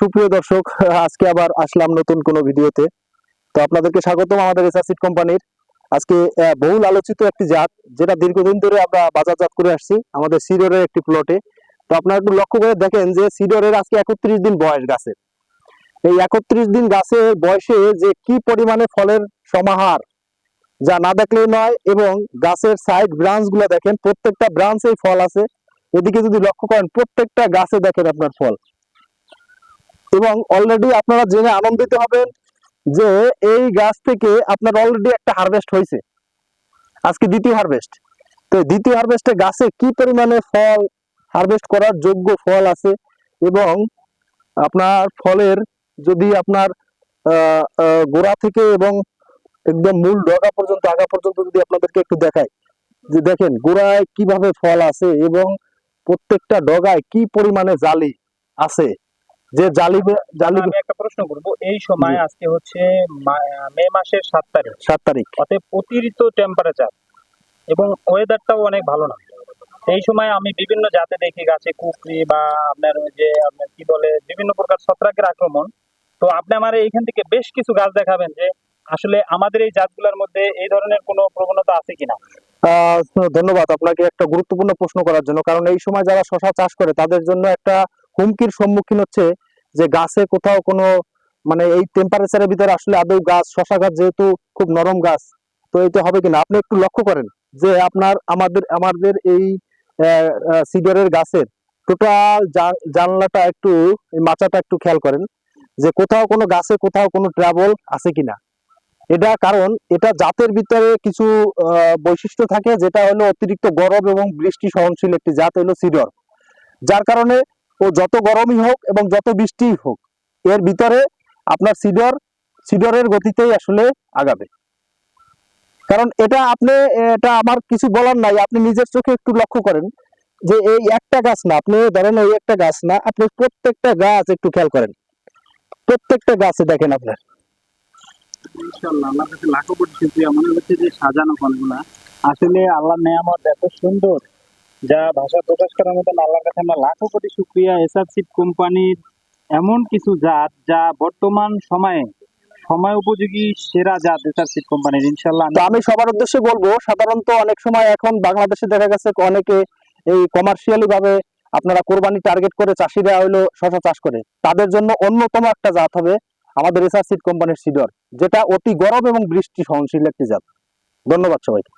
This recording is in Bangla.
সুপ্রিয় দর্শক, আজকে আবার আসলাম নতুন কোনো ভিডিওতে। তো আপনাদেরকে স্বাগতম আমাদের এসআরসিড কোম্পানির আজকে বহুল আলোচিত একটি জাত, যেটা দীর্ঘদিন ধরে আমরা বাজারজাত করে আসছি, আমাদের সিডরের একটি প্লটে তো আপনারা একটু লক্ষ্য করে দেখেন যে সিডরের আজকে একত্রিশ দিন বয়স গাছের এই একত্রিশ দিন গাছে বয়সে যে কি পরিমাণে ফলের সমাহার, যা না দেখলেই নয়, এবং গাছের সাইড ব্রাঞ্চগুলো দেখেন, প্রত্যেকটা ব্রাঞ্চেই ফল আছে। এদিকে যদি লক্ষ্য করেন, প্রত্যেকটা গাছে দেখেন আপনার ফল। এবং অলরেডি আপনারা জেনে আনন্দিত হবেন যে এই গাছ থেকে আপনার অলরেডি একটা হারভেস্ট হয়েছে। আজকে দ্বিতীয় হারভেস্ট তো দ্বিতীয় হারভেস্টে গাছে কি পরিমাণে ফল হারভেস্ট করার যোগ্য ফল আছে? এবং আপনার ফলের যদি আপনার গোড়া থেকে এবং একদম মূল ডগা পর্যন্ত, আগা পর্যন্ত যদি আপনাদেরকে একটু দেখায় যে দেখেন গোড়ায় কীভাবে ফল আছে এবং প্রত্যেকটা ডগায় কি পরিমাণে জালি আছে? যে জালি জালি আমি একটা প্রশ্ন করব। এই সময় আজকে হচ্ছে মে মাসের সাত তারিখ। সাত তারিখ। অতএব অতিরিক্ত টেম্পারেচার এবং ওয়েদারটাও অনেক ভালো না। এই সময় আমি বিভিন্ন জাতে দেখি গাছে কুকরি বা আপনার ওই যে আপনার কি বলে বিভিন্ন প্রকার ছত্রাকের আক্রমণ। তো আপনি আমার এইখান থেকে বেশ কিছু গাছ দেখাবেন যে আসলে আমাদের এই জাতগুলোর মধ্যে এই ধরনের কোনো প্রবণতা আছে কিনা। ধন্যবাদ আপনাকে একটা গুরুত্বপূর্ণ প্রশ্ন করার জন্য। কারণ এই সময় যারা শশা চাষ করে, তাদের জন্য একটা হুমকির সম্মুখীন হচ্ছে যে গাছে কোথাও কোনো মানে এই টেম্পারেচারের ভিতরে আসলে আদৌ গাছ, শশা গাছ যেহেতু খুব নরম গাছ, তো এটা হবে কিনা? আপনি একটু লক্ষ্য করেন যে আপনার, আমাদের আমাদের এই সিডারের গাছের টোটাল জানলাটা একটু মাচাটা একটু খেয়াল করেন যে কোথাও কোনো গাছে কোথাও কোনো ট্রাবল আছে কিনা। এটা কারণ এটা জাতের ভিতরে কিছু বৈশিষ্ট্য থাকে যেটা হলো অতিরিক্ত গরম এবং বৃষ্টি সহনশীল একটি জাত হলো সিডর। যার কারণে ও যত গরমই হোক এবং যত বৃষ্টিই হোক, এর ভিতরে আপনার সিডর, সিডরের গতিতেই আসলে আগাবে। কারণ এটা আপনি, এটা আমার কিছু বলার নাই, আপনি নিজের চোখে একটু লক্ষ্য করেন যে এই একটা গাছ না, আপনি ধরেন এই একটা গাছ না, আপনি প্রত্যেকটা গাছ একটু খেয়াল করেন। প্রত্যেকটা গাছে দেখেন আপনার। কাছে লাখো কোটি শুকরিয়া। মনে হচ্ছে যে সাজানো ফলগুলা। আসলে আল্লাহ নেয়ামত এত সুন্দর, যা ভাষা প্রকাশ করার আল্লাহর কাছে আমরা লাখো কোটি কোম্পানির এমন কিছু জাত, যা বর্তমান সময়ে, সময় উপযোগী সেরা জাত এসআরসিড কোম্পানির, ইনশাআল্লাহ। তো আমি সবার উদ্দেশ্যে বলব, সাধারণত অনেক সময় এখন বাংলাদেশে দেখা গেছে অনেকে এই কমার্শিয়ালি ভাবে আপনারা কোরবানি টার্গেট করে চাষিরা হলো শশা চাষ করে। তাদের জন্য অন্যতম একটা জাত হবে আমাদের এসআর সিড কোম্পানির সিডর, যেটা অতি গরম এবং বৃষ্টি সহনশীল একটি জাত। ধন্যবাদ সবাইকে।